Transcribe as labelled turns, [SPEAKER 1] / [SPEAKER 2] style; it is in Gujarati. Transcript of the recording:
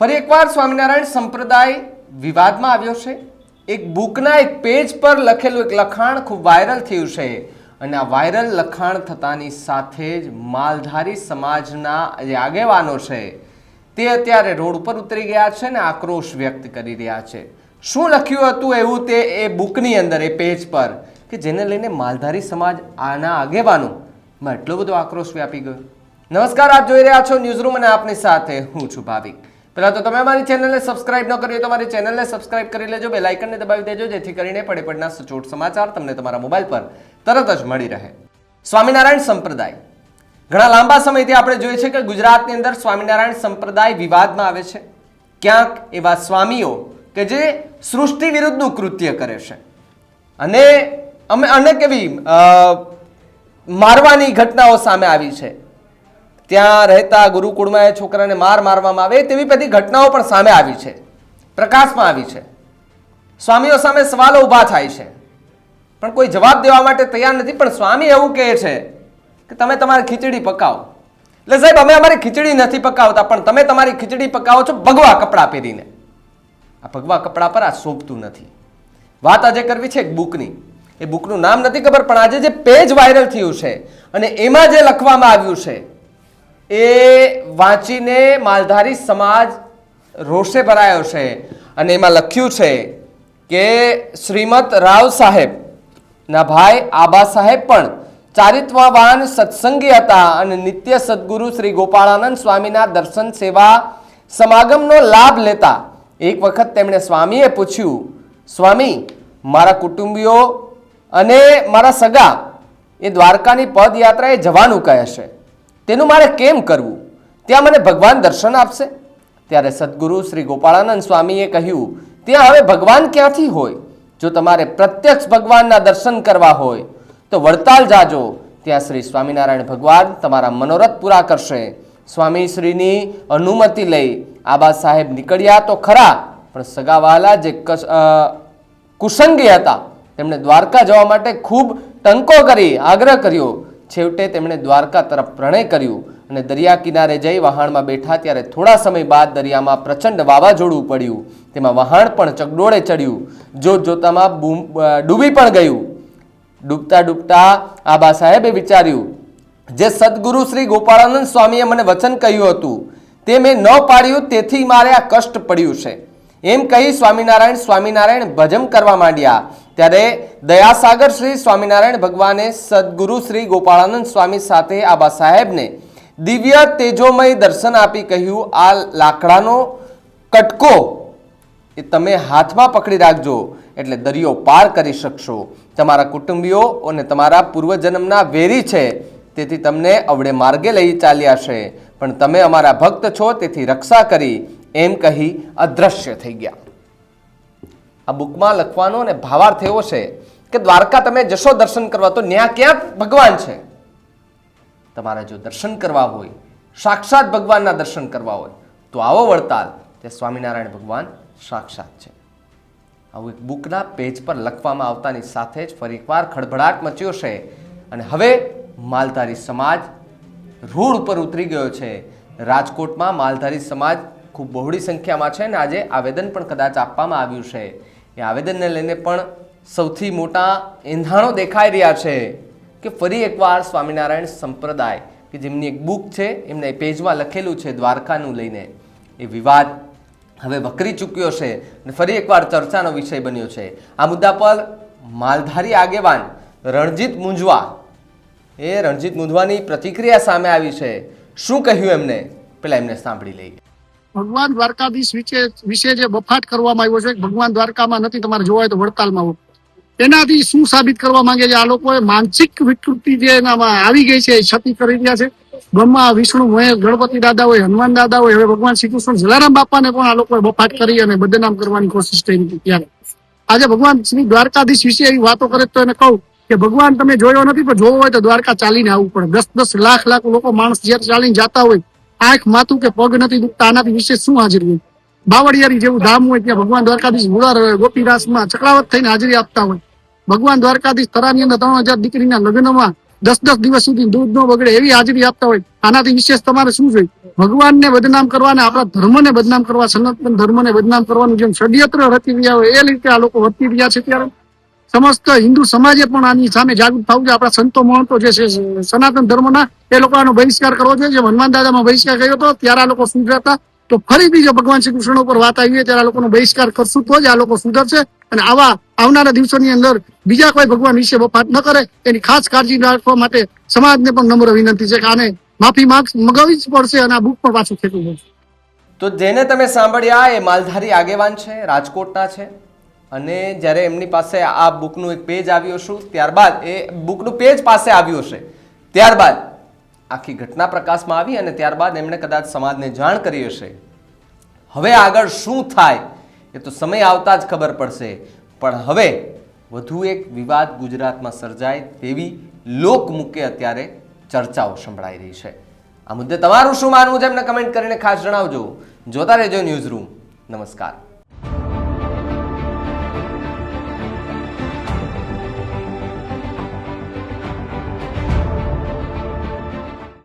[SPEAKER 1] ફરી એકવાર સ્વામિનારાયણ સંપ્રદાય વિવાદમાં આવ્યો છે. એક બુકના એક પેજ પર લખેલું એક લખાણ ખૂબ વાયરલ થયું છે. અને આ વાયરલ લખાણ થતાની સાથે જ માલધારી સમાજના જે આગેવાનો છે, તે અત્યારે રોડ ઉપર ઉતરી ગયા છે ને આક્રોશ વ્યક્ત કરી રહ્યા છે. શું લખ્યું હતું એવું તે એ બુકની અંદર, એ પેજ પર, કે જેને લઈને માલધારી સમાજ આના આગેવાનો એટલો બધો આક્રોશ વ્યાપી ગયો? નમસ્કાર, આપ જોઈ રહ્યા છો ન્યૂઝ રૂમ અને આપની સાથે હું છું ભાવિક. પહેલા તો તમે અમારી ચેનલને સબસ્ક્રાઇબ ન કરી તો અમારી ચેનલને સબસ્ક્રાઇબ કરી લેજો બે લાઇકનને દબાવી દેજો, જેથી કરીને પડે પડના સચોટ સમાચાર તમને તમારા મોબાઈલ પર તરત જ મળી રહે. સ્વામિનારાયણ સંપ્રદાય. ઘણા લાંબા સમયથી આપણે જોઈએ છે કે ગુજરાતની અંદર સ્વામિનારાયણ સંપ્રદાય વિવાદમાં આવે છે. ક્યાંક એવા સ્વામીઓ કે જે સૃષ્ટિ વિરુદ્ધનું કૃત્ય કરે છે. અને અમે અનેક એવી મારવાની ઘટનાઓ સામે આવી છે. ત્યાં રહેતા ગુરુકુળમાં એ છોકરાને માર મારવામાં આવે તેવી બધી ઘટનાઓ પણ સામે આવી છે. પ્રકાશમાં આવી છે. સ્વામીઓ સામે સવાલો ઊભા થાય છે. પણ કોઈ જવાબ દેવા માટે તૈયાર નથી. પણ સ્વામી એવું કહે છે કે તમે તમારી ખીચડી પકાવો. એટલે સાહેબ, અમે અમારી ખીચડી નથી પકાવતા, પણ તમે તમારી ખીચડી પકાવો છો ભગવા કપડાં પહેરીને. આ ભગવા કપડાં પર આ શોભતું નથી. વાત આજે કરવી છે એક બુકની. એ બુકનું નામ નથી ખબર, પણ આજે જે પેજ વાયરલ થયું છે અને એમાં જે લખવામાં આવ્યું છે એ વાંચીને માલધારી સમાજ રોષે ભરાયો છે. અને એમાં લખ્યું છે કે શ્રીમદ રાવ સાહેબ, ના ભાઈ આબા સાહેબ પણ ચારિત્વવાન સત્સંગી હતા અને નિત્ય સદગુરુ શ્રી ગોપાળાનંદ સ્વામીના દર્શન સેવા સમાગમનો લાભ લેતા એક વખત તેમણે સ્વામીએ પૂછ્યું, સ્વામી, મારા કુટુંબીઓ અને મારા સગા એ દ્વારકાની પદયાત્રાએ જવાનું કહે છે. તેનું મારે કેમ કરવું? ત્યાં મને ભગવાન દર્શન આપશે. ત્યારે સદગુરુ શ્રી ગોપાળાનંદ સ્વામીએ કહ્યું, ત્યાં હવે ભગવાન ક્યાંથી હોય? જો તમારે પ્રત્યક્ષ ભગવાનના દર્શન કરવા હોય, તો વડતાલ જાજો. ત્યાં શ્રી સ્વામિનારાયણ ભગવાન તમારા મનોરથ પૂરા કરશે. સ્વામી શ્રીની અનુમતિ લઈ આબા સાહેબ નીકળ્યા તો ખરા, પણ સગાવાલા જે કુસંગી હતા, તેમણે દ્વારકા જવા માટે ખૂબ ટંકો કરી, આગ્રહ કર્યો. છેવટે તેમણે દ્વારકા તરફ પ્રણય કર્યું અને દરિયા કિનારે જઈ વહાણમાં બેઠા ત્યારે થોડા સમય બાદ દરિયામાં પ્રચંડ વાવાઝોડું પડ્યું. તેમાં વહાણ પણ ચગડોળે ચડ્યું. જોત જોતામાં ડૂબી પણ ગયું. ડૂબતા ડૂબતા આબા સાહેબે વિચાર્યું, જે સદગુરુ શ્રી ગોપાળાનંદ સ્વામીએ મને વચન કહ્યું હતું, તે મેં ન પાડ્યું, તેથી મારે આ કષ્ટ પડ્યું છે. એમ કહી સ્વામિનારાયણ સ્વામિનારાયણ ભજન કરવા માંડ્યા. ત્યારે દયાસાગર શ્રી સ્વામિનારાયણ ભગવાને સદગુરુ શ્રી ગોપાળાનંદ સ્વામી સાથે આબા સાહેબને દિવ્ય તેજોમય દર્શન આપી કહ્યું, આ લાકડાનો કટકો એ તમે હાથમાં પકડી રાખજો, એટલે દરિયો પાર કરી શકશો. તમારા કુટુંબીઓ અને તમારા પૂર્વજન્મના વેરી છે, તેથી તમને અવળે માર્ગે લઈ ચાલ્યા છે. પણ તમે અમારા ભક્ત છો, તેથી રક્ષા કરી. એમ કહી અદ્રશ્ય થઈ ગયા. આ બુકમાં લખવાનો અને ભાવાર્થ એવો છે કે દ્વારકા તમે જશો દર્શન કરવા, તો ન્યા ક્યાં ભગવાન છે? તમારે જો દર્શન કરવા હોય, સાક્ષાત ભગવાનના દર્શન કરવા હોય, તો આવો વડતાલ તે સ્વામિનારાયણ ભગવાન સાક્ષાત છે. આવું એક બુકના પેજ પર લખવામાં આવતાની સાથે જ ફરી એકવાર ખળભળાટ મચ્યો છે અને હવે માલધારી સમાજ રોડ ઉપર ઉતરી ગયો છે. રાજકોટમાં માલધારી સમાજ ખૂબ બહોળી સંખ્યામાં છે અને આજે આવેદન પણ કદાચ આપવામાં આવ્યું છે. એ આવેદનને લઈને પણ સૌથી મોટા એંધાણો દેખાઈ રહ્યા છે કે ફરી એકવાર સ્વામિનારાયણ સંપ્રદાય, કે જેમની એક બુક છે, એમના પેજમાં લખેલું છે દ્વારકાનું લઈને. એ વિવાદ હવે વકરી ચૂક્યો છે અને ફરી એકવાર ચર્ચાનો વિષય બન્યો છે. આ મુદ્દા પર માલધારી આગેવાન રણજીત મુંજવા, એ રણજીત મુંજવાની પ્રતિક્રિયા સામે આવી છે. શું કહ્યું એમને? પેલા એમને સાંભળી લઈએ.
[SPEAKER 2] ભગવાન દ્વારકાધીશ વિશે વિશે જે બફાટ કરવામાં આવ્યો છે, ભગવાન દ્વારકામાં નથી, તમારે જોવા હોય તો વડતાલમાં એનાથી શું સાબિત કરવા માંગે છે? આ લોકોએ માનસિક વિકૃતિ જે એનામાં આવી ગઈ છે, એ છતી કરી રહ્યા છે. બ્રહ્મા, વિષ્ણુ મહેશ ગણપતિ દાદા હોય હનુમાન દાદા હોય હવે ભગવાન શ્રી કૃષ્ણ જલારામ બાપાને પણ આ લોકોએ બફાટ કરી અને બદનામ કરવાની કોશિશ હતી ત્યારે. આજે ભગવાન શ્રી દ્વારકાધીશ વિશે એવી વાતો કરે તો એને કહું કે, ભગવાન, તમે જોયો નથી, પણ જોવો હોય તો દ્વારકા ચાલીને આવવું પડે. દસ દસ લાખ લાખ લોકો માણસ જ્યારે ચાલીને જતા હોય આંખ માથું કે પગ નથી દુખતા, આનાથી વિશેષ શું હાજરી હોય? બાવળિયારી જેવું ધામ હોય ત્યાં ભગવાન દ્વારકાધીશ મુરાર હોય ગોપીદાસમાં ચક્રાવત થઈને હાજરી આપતા હોય. ભગવાન દ્વારકાધીશ તરાની અંદર ત્રણ હજાર દીકરીના લગ્નમાં દસ દસ દિવસ સુધી દૂધ ન બગડે એવી હાજરી આપતા હોય. આનાથી વિશેષ તમારે શું જોઈએ? ભગવાનને બદનામ કરવા અને આપણા ધર્મને બદનામ કરવા, સનાતન ધર્મને બદનામ કરવાનું જેમ ષડયંત્ર રચી રહ્યા હોય, એ રીતે આ લોકો વર્તી રહ્યા છે ત્યારે. સમસ્ત હિન્દુ સમાજે પણ આની સામે જાગૃત થવું જોઈએ. આપણા સંતો મહંતો જે છે, સનાતન ધર્મના, એ લોકોનો બહિષ્કાર કરવો જોઈએ. જે હનુમાન દાદામાં બહિષ્કાર કર્યો હતો, ત્યારે આ લોકો સુધરતા. તો ફરીથી જો ભગવાન શ્રી કૃષ્ણ ઉપર વાત આવી ત્યારે આ લોકોનો બહિષ્કાર કરશું તો જ આ લોકો સુધરશે. અને આવા આવનારા દિવસોની અંદર બીજા કોઈ ભગવાન વિશે વફાત ન કરે, એની ખાસ કાળજી રાખવા માટે સમાજને પણ નમ્ર વિનંતી છે કે આને માફી માગ મગાવી જ પડશે અને આ બુક પણ પાછું ખેંચવું પડશે.
[SPEAKER 1] તો જેને તમે સાંભળ્યા, એ માલધારી આગેવાન છે, રાજકોટના છે. અને જ્યારે એમની પાસે આ બુકનું એક પેજ આવ્યું છું ત્યારબાદ એ બુકનું પેજ પાસે આવ્યું હશે, ત્યારબાદ આખી ઘટના પ્રકાશમાં આવી અને ત્યારબાદ એમણે કદાચ સમાજને જાણ કરી હશે. હવે આગળ શું થાય, એ તો સમય આવતા જ ખબર પડશે. પણ હવે વધુ એક વિવાદ ગુજરાતમાં સર્જાય તેવી લોકમુખ્ય અત્યારે ચર્ચાઓ સંભળાઈ રહી છે. આ મુદ્દે તમારું શું માનવું છે એમને કમેન્ટ કરીને ખાસ જણાવજો. જોતા રહેજો ન્યૂઝ રૂમ નમસ્કાર.